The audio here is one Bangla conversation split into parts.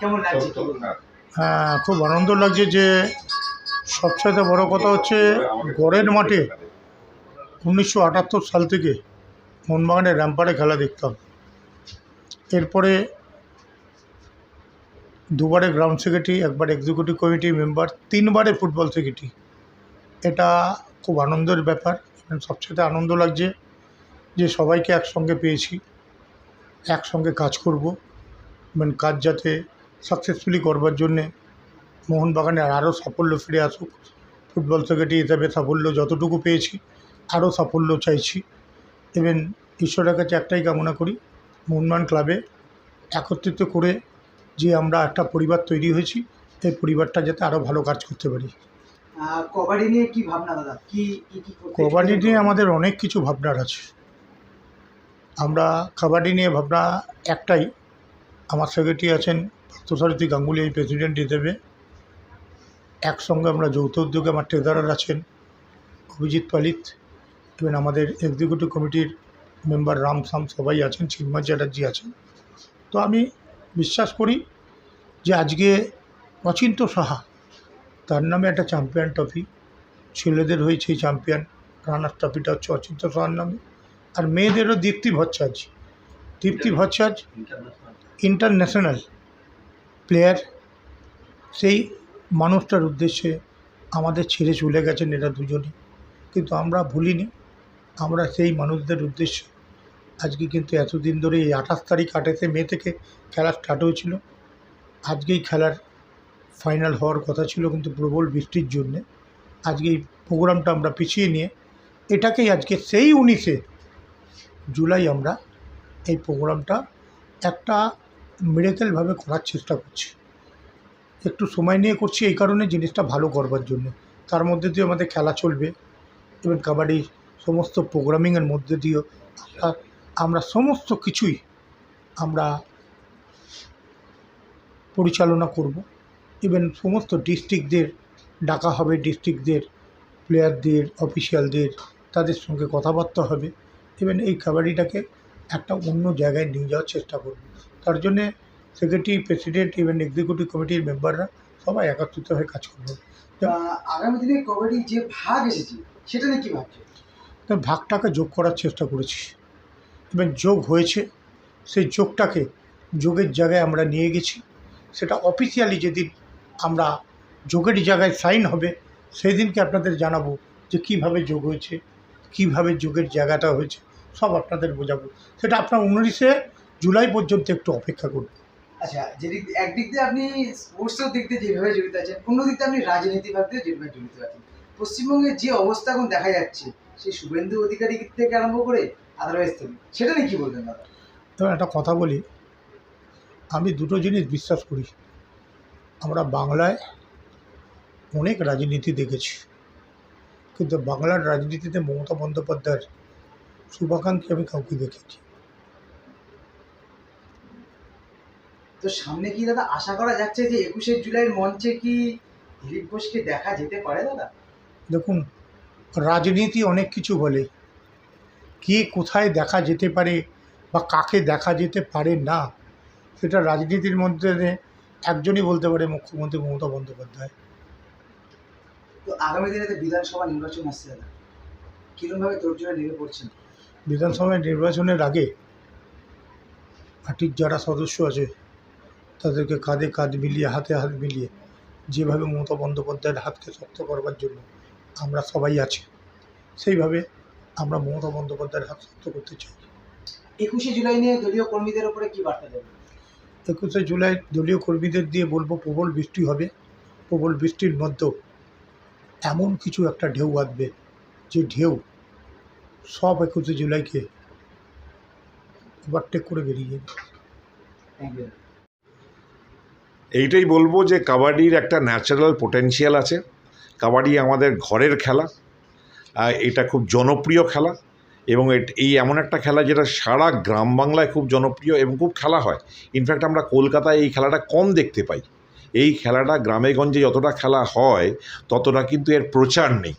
কেমন লাগছে? হ্যাঁ, খুব আনন্দ লাগছে যে সবচাইতে বড় কথা হচ্ছে গড়ের মাঠে উনিশশো আটাত্তর সাল থেকে মোহনবাগানের র্যাম্পারে খেলা দেখতাম। এরপরে দুবারে গ্রাউন্ড সেক্রেটারি একবার এক্সিকিউটিভ কমিটি মেম্বার তিনবারে ফুটবল সেক্রেটারি এটা খুব আনন্দের ব্যাপার। সবচেয়ে আনন্দ লাগছে যে সবাইকে একসঙ্গে পেয়েছি একসঙ্গে কাজ করব। এবং কাজ যাতে সাকসেসফুলি করবার জন্যে মোহনবাগানের আরও সাফল্য ফিরে আসুক। ফুটবল সেক্রেটারি হিসাবে সাফল্য যতটুকু পেয়েছি আরও সাফল্য চাইছি। এবং ঈশ্বরের কাছে একটাই কামনা করি মোহনবাগান ক্লাবে একত্রিত করে যে আমরা একটা পরিবার তৈরি হয়েছি এই পরিবারটা যাতে আরও ভালো কাজ করতে পারি। কবাডি নিয়ে কি ভাবনা দাদা? কি কবাডি নিয়ে আমাদের অনেক কিছু ভাবনার আছে। আমরা কাবাডি নিয়ে ভাবনা একটাই আমার সেক্রেটারি আছেন পার্থসারথী গাঙ্গুলি এই প্রেসিডেন্ট হিসেবে। একসঙ্গে আমরা যৌথ উদ্যোগে আমার ট্রেজারার আছেন, অভিজিৎ পালিত এবং আমাদের এক্সিকিউটিভ কমিটির মেম্বার রাম সাম সবাই আছেন চিন্ময় চ্যাটার্জি আছেন। তো আমি বিশ্বাস করি যে আজকে অচিন্ত সাহা, তার নামে একটা চ্যাম্পিয়ন ট্রফি ছেলেদের হয়েছে এই চ্যাম্পিয়ন রানার ট্রফিটা হচ্ছে অচিন্ত সাহার নামে। আর মেয়েদেরও দীপ্তি ভট্টাচার্য। দীপ্তি ভট্টাচার্য ইন্টারন্যাশনাল প্লেয়ার সেই মানুষটার উদ্দেশ্যে আমাদের ছেড়ে চলে গেছেন এরা দুজনে কিন্তু আমরা ভুলিনি, আমরা সেই মানুষদের উদ্দেশ্যে। আজকে কিন্তু এতদিন ধরে এই আঠাশ তারিখ আঠাশে মে থেকে খেলা স্টার্ট হয়েছিল। আজকেই খেলার ফাইনাল হওয়ার কথা ছিল কিন্তু প্রবল বৃষ্টির জন্যে। আজকে এই প্রোগ্রামটা আমরা পিছিয়ে নিয়ে, এটাকেই আজকে সেই উনিশে জুলাই আমরা এই প্রোগ্রামটা একটা মিরেকেলভাবে করার চেষ্টা করছি। একটু সময় নিয়ে করছি এই কারণে জিনিসটা ভালো করবার জন্য। তার মধ্যে দিয়ে আমাদের খেলা চলবে এবং কাবাডি সমস্ত প্রোগ্রামিংয়ের মধ্যে দিয়েও আমরা আমরা সমস্ত কিছুই আমরা পরিচালনা করব। ইভেন সমস্ত ডিস্ট্রিক্টদের ডাকা হবে ডিস্ট্রিক্টদের প্লেয়ারদের অফিসিয়ালদের তাদের সঙ্গে কথাবার্তা হবে। ইভেন এই কাবাডিটাকে একটা অন্য জায়গায় নিয়ে যাওয়ার চেষ্টা করব। তার জন্যে সেক্রেটারি প্রেসিডেন্ট ইভেন এক্সিকিউটিভ কমিটির মেম্বাররা সবাই একত্রিত হয়ে কাজ করবে। আগামী দিনে কবাডি যে ভাগ এসেছে সেটা নিয়ে কি ভাবছে? তো ভাগটাকে যোগ করার চেষ্টা করেছি। এবং যোগ হয়েছে সেই যোগটাকে যোগের জায়গায় আমরা নিয়ে গেছি। সেটা অফিসিয়ালি যেদিন আমরা যোগের জায়গায় সাইন হবে সেই দিনকে আপনাদের জানাব যে কীভাবে যোগ হয়েছে কীভাবে যোগের জায়গাটা হয়েছে। সব আপনাদের বোঝাবো। সেটা আপনার উনিশে জুলাই পর্যন্ত একটু অপেক্ষা করুন। আচ্ছা যেদিক একদিক দিয়ে আপনি স্পোর্টসের দিক দিয়ে যেভাবে জড়িত আছেন অন্য দিক দিয়ে আপনি রাজনীতিভাব দিয়ে যেভাবে জড়িত আছেন। পশ্চিমবঙ্গের যে অবস্থা এখন দেখা যাচ্ছে সেই শুভেন্দু অধিকারী থেকে আরম্ভ করে আদারওয়াইজ থেকে সেটা নিয়ে কি বলবেন দাদা? তো একটা কথা বলি আমি দুটো জিনিস বিশ্বাস করি। আমরা বাংলায় অনেক রাজনীতি দেখেছি। কিন্তু বাংলার রাজনীতিতে মমতা বন্দ্যোপাধ্যায়ের শুভাকাঙ্ক্ষী আমি কাউকে দেখেছি। তো সামনে কি দাদা আশা করা যাচ্ছে যে একুশে জুলাইয়ের মঞ্চে কি দিলীপ ঘোষকে দেখা যেতে পারে দাদা? দেখুন রাজনীতি অনেক কিছু বলে। কে কোথায় দেখা যেতে পারে বা কাকে দেখা যেতে পারে না সেটা রাজনীতির মধ্যে একজনই বলতে পারে মুখ্যমন্ত্রী মমতা বন্দ্যোপাধ্যায়। তো আগামী দিনে বিধানসভা নির্বাচন আসছে দাদা। কিরমভাবে তোর জন্য নেমে পড়ছেন বিধানসভা নির্বাচনের আগে পার্টির যারা সদস্য আছে তাদেরকে কাঁধে কাঁধ মিলিয়ে হাতে হাত মিলিয়ে যেভাবে মমতা বন্দ্যোপাধ্যায়ের হাতকে শক্ত করবার জন্য আমরা সবাই আছি সেইভাবে আমরা মমতা বন্দ্যোপাধ্যায়ের হাত শক্ত করতে চাই। একুশে জুলাই নিয়ে দলীয় কর্মীদের উপরে কি বার্তা দেবেন? একুশে জুলাই দলীয় কর্মীদের দিয়ে বলব প্রবল বৃষ্টি হবে। প্রবল বৃষ্টির মধ্যেও এমন কিছু একটা ঢেউ আসবে যে ঢেউ সব একুশে জুলাইকে ওভারটেক করে বেরিয়ে যাবে। এইটাই বলব যে কাবাডির একটা ন্যাচারাল পোটেনশিয়াল আছে। কাবাডি আমাদের ঘরের খেলা আর এটা খুব জনপ্রিয় খেলা এবং এই এমন একটা খেলা যেটা সারা গ্রাম বাংলায় খুব জনপ্রিয় এবং খুব খেলা হয়। ইনফ্যাক্ট আমরা কলকাতায় এই খেলাটা কম দেখতে পাই। এই খেলাটা গ্রামেগঞ্জে যতটা খেলা হয় ততটা কিন্তু এর প্রচার নেই।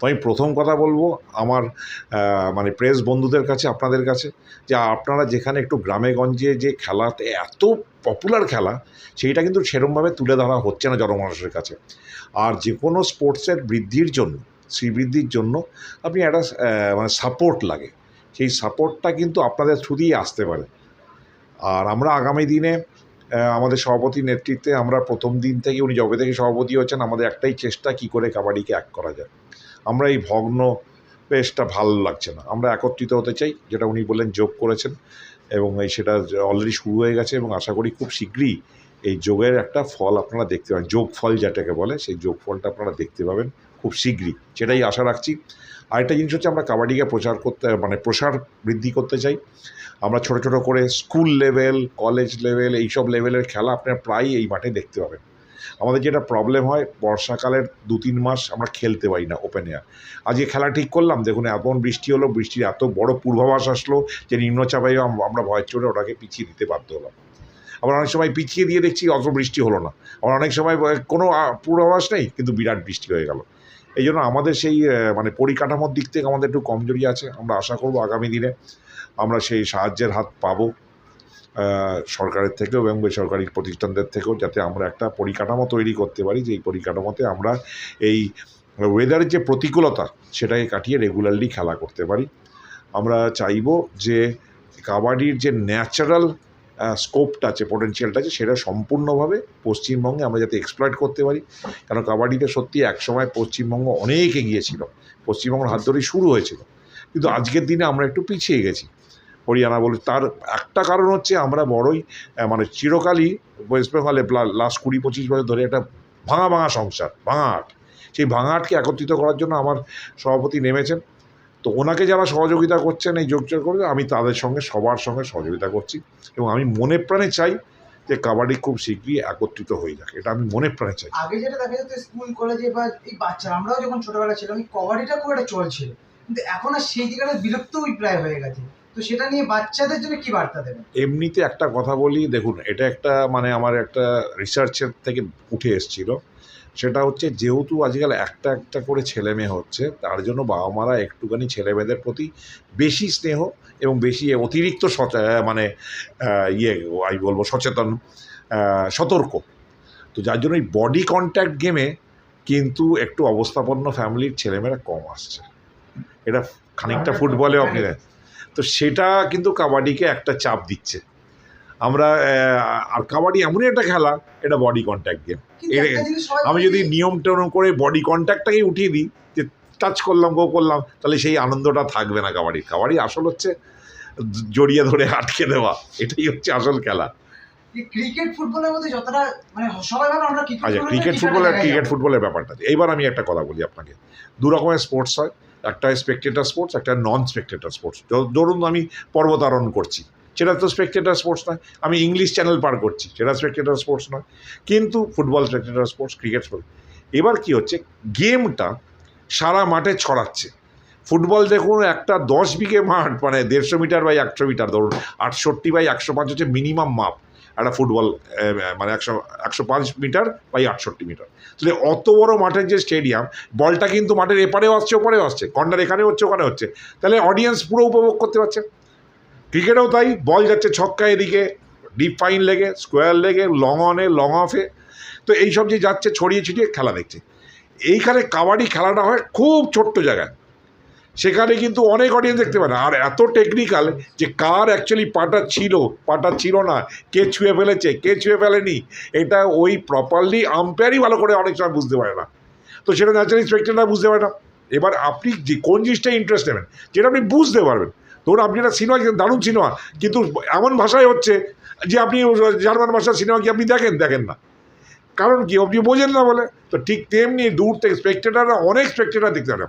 তো আমি প্রথম কথা বলব আমার মানে প্রেস বন্ধুদের কাছে, আপনাদের কাছে, যে আপনারা যেখানে একটু গ্রামে গঞ্জে যে খেলাতে এত পপুলার খেলা, সেইটা কিন্তু সেরমভাবে তুলে ধরা হচ্ছে না জনমানুষের কাছে। আর যে কোনো স্পোর্টসের বৃদ্ধির জন্য, শ্রীবৃদ্ধির জন্য আপনি একটা মানে সাপোর্ট লাগে। সেই সাপোর্টটা কিন্তু আপনাদের থ্রুতেই আসতে পারে। আর আমরা আগামী দিনে আমাদের সভাপতির নেতৃত্বে আমরা প্রথম দিন থেকে উনি যবে থেকে সভাপতি হচ্ছেন, আমাদের একটাই চেষ্টা কি করে কাবাডিকে এক করা যায়। আমরা এই ভগ্ন পেশটা ভালো লাগছে না। আমরা একত্রিত হতে চাই, যেটা উনি বললেন যোগ করেছেন এবং এই সেটা অলরেডি শুরু হয়ে গেছে এবং আশা করি খুব শীঘ্রই এই যোগের একটা ফল আপনারা দেখতে পাবেন। যোগ ফল যেটাকে বলে, সেই যোগ ফলটা আপনারা দেখতে পাবেন। খুব শীঘ্রই, সেটাই আশা রাখছি। আরেকটা জিনিস হচ্ছে আমরা কাবাডিকে প্রচার করতে মানে প্রসার বৃদ্ধি করতে চাই। আমরা ছোট ছোট করে স্কুল লেভেল, কলেজ লেভেল, এইসব লেভেলের খেলা আপনারা প্রায় এই মাঠে দেখতে পাবেন। আমাদের যেটা প্রবলেম হয়, বর্ষাকালের দু তিন মাস আমরা খেলতে পারি না ওপেন এয়ার আজকে খেলা ঠিক করলাম, দেখুন এমন বৃষ্টি হলো, বৃষ্টির এত বড় পূর্বাভাস আসলো যে নিম্নচাপে আমরা ভয় চড়ে ওটাকে পিছিয়ে দিতে বাধ্য হলাম। আবার অনেক সময় পিছিয়ে দিয়ে দেখছি অত বৃষ্টি হলো না। আবার অনেক সময়, কোনো পূর্বাভাস নেই, কিন্তু বিরাট বৃষ্টি হয়ে গেল। এই জন্য আমাদের সেই মানে পরিকাঠামোর দিক থেকে আমাদের একটু কমজোরি আছে। আমরা আশা করব আগামী দিনে আমরা সেই সাহায্যের হাত পাবো সরকারের থেকেও এবং বেসরকারি প্রতিষ্ঠানদের থেকেও যাতে আমরা একটা পরিকাঠামো তৈরি করতে পারি, যে এই পরিকাঠামোতে আমরা এই ওয়েদারের যে প্রতিকূলতা সেটাকে কাটিয়ে রেগুলারলি খেলা করতে পারি। আমরা চাইব যে কাবাডির যে ন্যাচারাল স্কোপটা আছে পোটেনশিয়ালটা আছে, সেটা সম্পূর্ণভাবে পশ্চিমবঙ্গে আমরা যাতে এক্সপ্লয়েট করতে পারি। কারণ কাবাডিতে সত্যি একসময় পশ্চিমবঙ্গ অনেক এগিয়েছিল পশ্চিমবঙ্গের হাত ধরেই শুরু হয়েছিল। কিন্তু আজকের দিনে আমরা একটু পিছিয়ে গেছি। হরিয়ানা বলে, তার একটা কারণ হচ্ছে আমরা বড়ই মানে চিরকালই ওয়েস্ট বেঙ্গলে লাস্ট কুড়ি, পঁচিশ বছর ধরে একটা ভাঙা ভাঙা সংসার, ভাঙা আট। সেই ভাঙা আটকে একত্রিত করার জন্য আমার সভাপতি নেমেছেন। তো ওনাকে যারা সহযোগিতা করছেন এই যোগযোগ করে আমি তাদের সঙ্গে সবার সঙ্গে সহযোগিতা করছি এবং আমি মনে প্রাণে চাই যে কাবাডি খুব শীঘ্রই একত্রিত হয়ে যাক। এটা আমি মনে প্রাণে চাই। আগে যেটা দেখা যেত স্কুল কলেজে বা এই বাচ্চারা আমরাও যখন ছোটবেলা ছিলাম এই কবাডিটা খুব একটা চলছিল। কিন্তু এখন আর সেই দিকটা বিরক্তই প্রায় হয়ে গেছে। তো সেটা নিয়ে বাচ্চাদের জন্য কি বার্তা দেবেন? এমনিতে একটা কথা বলি দেখুন এটা একটা মানে আমার একটা রিসার্চের থেকে উঠে এসেছিল। সেটা হচ্ছে যেহেতু আজকাল একটা একটা করে ছেলে মেয়ে হচ্ছে তার জন্য বাবা মারা একটুখানি ছেলে মেয়েদের প্রতি বেশি স্নেহ এবং বেশি অতিরিক্ত সচে মানে ইয়ে আমি বলব সচেতন সতর্ক। তো যার জন্য এই বডি কন্ট্যাক্ট গেমে কিন্তু একটু অবস্থাপন্ন ফ্যামিলির ছেলেমেয়েরা কম আসছে। এটা খানিকটা ফুটবলে আপনি তো সেটা কিন্তু কাবাডিকে একটা চাপ দিচ্ছে। আমরা আর কাবাডি এমনই একটা খেলা এটা বডি কন্ট্যাক্ট গেম আমি যদি নিয়ম টেয়ম করে বডি কন্ট্যাক্টটাকেই উঠিয়ে দিই যে টাচ করলাম গো করলাম তাহলে সেই আনন্দটা থাকবে না কাবাডি। কাবাডি আসল হচ্ছে জড়িয়ে ধরে আটকে দেওয়া। এটাই হচ্ছে আসল খেলা। ক্রিকেট ফুটবলের মধ্যে যতটা মানে সবাই আমরা আচ্ছা ক্রিকেট টিচার ফুটবল আর ক্রিকেট ফুটবলের ব্যাপারটা আছে। এইবার আমি একটা কথা বলি আপনাকে। দু রকমের স্পোর্টস হয়। একটা স্পেকটেটার স্পোর্টস একটা নন স্পেকটেটার স্পোর্টস ধরুন আমি পর্বতারোহণ করছি। সেটা তো স্পেকটেটার স্পোর্টস নয়। আমি ইংলিশ চ্যানেল পার করছি, সেটা স্পেকটেটার স্পোর্টস নয়। কিন্তু football spectator sports cricket sports এবার কি হচ্ছে? গেমটা সারা মাঠে ছড়াচ্ছে। ফুটবল দেখুন, একটা দশ বিঘে মাঠ মানে দেড়শো মিটার বাই একশো মিটার ধরুন। আটষট্টি বাই একশো পাঁচ হচ্ছে মিনিমাম মাপ। একটা ফুটবল মানে একশো একশো পাঁচ মিটার বাই আটষট্টি মিটার তাহলে অত বড় মাঠের যে স্টেডিয়াম বলটা কিন্তু মাঠের এপারেও আসছে, ওপারেও আসছে। কর্নার এখানে হচ্ছে ওখানে হচ্ছে। তাহলে অডিয়েন্স পুরো উপভোগ করতে পারছে। ক্রিকেটেও তাই, বল যাচ্ছে ছক্কা এদিকে ডিপ ফাইন লেগে স্কোয়ার লেগে লং অনে লং অফে তো এইসব যে যাচ্ছে ছড়িয়ে ছিটিয়ে খেলা দেখছে। এইখানে কাবাডি খেলাটা হয় খুব ছোট্ট জায়গায়। সেখানে কিন্তু অনেক অডিয়েন্স দেখতে পায় না। আর এত টেকনিক্যাল যে কার অ্যাকচুয়ালি পাটা ছিল পাটা ছিল না, কে ছুঁয়ে ফেলেছে, কে ছুঁয়ে ফেলেনি, এটা ওই প্রপারলি আম্পায়ারই ভালো করে অনেক সময় বুঝতে পারে না। তো সেটা ন্যাচারালি স্পেক্টেটার বুঝতে পারে না। এবার আপনি যে কোন জিনিসটা ইন্টারেস্ট নেবেন, যেটা আপনি বুঝতে পারবেন ধরুন আপনি একটা সিনেমা দারুণ সিনেমা, কিন্তু এমন ভাষায় হচ্ছে যে আপনি জার্মান ভাষার সিনেমা কি আপনি দেখেন? দেখেন না। কারণ কি? আপনি বোঝেন না বলে। তো ঠিক তেমনি দূর থেকে স্পেক্টেটাররা অনেক স্পেক্টেটার দেখতে পারে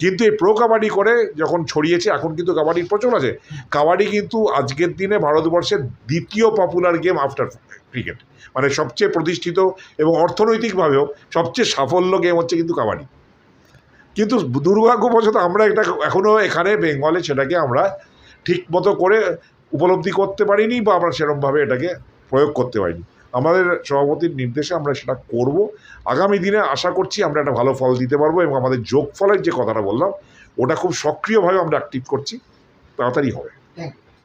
কিন্তু এই প্রো কাবাডি করে যখন ছড়িয়েছে, এখন কিন্তু কাবাডির প্রচলন আছে। কাবাডি কিন্তু আজকের দিনে ভারতবর্ষের দ্বিতীয় পপুলার গেম আফটার ক্রিকেট মানে সবচেয়ে প্রতিষ্ঠিত এবং অর্থনৈতিকভাবেও সবচেয়ে সাফল্য গেম হচ্ছে কিন্তু কাবাডি। কিন্তু দুর্ভাগ্যবশত আমরা এটা এখনও এখানে বেঙ্গলে সেটাকে আমরা ঠিক মতো করে উপলব্ধি করতে পারিনি বা আমরা সেরমভাবে এটাকে প্রয়োগ করতে পারিনি। আমাদের সভাপতির নির্দেশে আমরা সেটা করব। আগামী দিনে আশা করছি আমরা একটা ভালো ফল দিতে পারব এবং আমাদের যোগ ফলের যে কথাটা বললাম, ওটা খুব সক্রিয়ভাবে আমরা অ্যাক্টিভ করছি। তাড়াতাড়ি হবে।